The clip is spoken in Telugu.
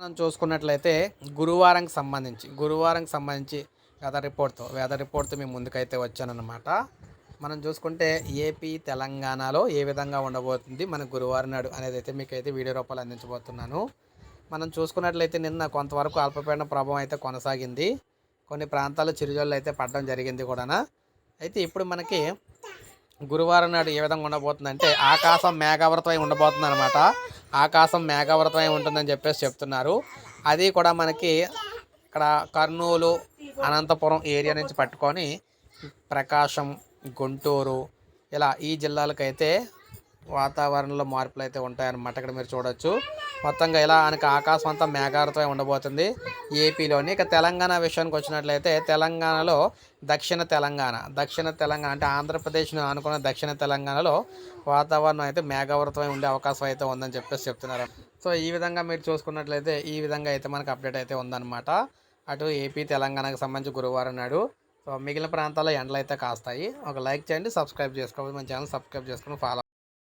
మనం చూసుకున్నట్లయితే గురువారంకి సంబంధించి గురువారంకి సంబంధించి వెదర్ రిపోర్ట్తో వెదర్ రిపోర్ట్తో మేము ముందుకైతే వచ్చానమాట మనం చూసుకుంటే ఏపీ తెలంగాణలో ఏ విధంగా ఉండబోతుంది మన గురువారం నాడు అనేది అయితే మీకు అయితే వీడియో రూపాయలు అందించబోతున్నాను. మనం చూసుకున్నట్లయితే నిన్న కొంతవరకు అల్పపీడన ప్రభావం అయితే కొనసాగింది. కొన్ని ప్రాంతాల్లో చిరుజల్లు అయితే పడడం జరిగింది కూడా అయితే ఇప్పుడు మనకి గురువారం నాడు ఏ విధంగా ఉండబోతుందంటే ఆకాశం మేఘావృతమై ఉండబోతుంది అనమాట ఆకాశం మేఘావృతమై ఉంటుందని చెప్పేసి చెప్తున్నారు. అది కూడా మనకి ఇక్కడ కర్నూలు అనంతపురం ఏరియా నుంచి పట్టుకొని ప్రకాశం గుంటూరు ఇలా ఈ జిల్లాలకైతే వాతావరణంలో మార్పులు అయితే ఉంటాయన్నమాట ఇక్కడ మీరు చూడొచ్చు. మొత్తంగా ఇలా మనకి ఆకాశం అంతా మేఘాలతో ఉండబోతుంది. ఏపీలోని ఇక తెలంగాణ విషయానికి వచ్చినట్లయితే తెలంగాణలో దక్షిణ తెలంగాణ దక్షిణ తెలంగాణ అంటే ఆంధ్రప్రదేశ్ను అనుకున్న దక్షిణ తెలంగాణలో వాతావరణం అయితే మేఘావృతమై ఉండే అవకాశం అయితే ఉందని చెప్పేసి చెప్తున్నారు. సో ఈ విధంగా మీరు చూసుకున్నట్లయితే ఈ విధంగా అయితే మనకు అప్డేట్ అయితే ఉందన్నమాట. అటు ఏపీ తెలంగాణకు సంబంధించి గురువారం నాడు. సో మిగిలిన ప్రాంతాల్లో ఎండలు అయితే కాస్తాయి. ఒక లైక్ చేయండి సబ్స్క్రైబ్ చేసుకోవాలి మన ఛానల్ సబ్స్క్రైబ్ చేసుకుని ఫాలో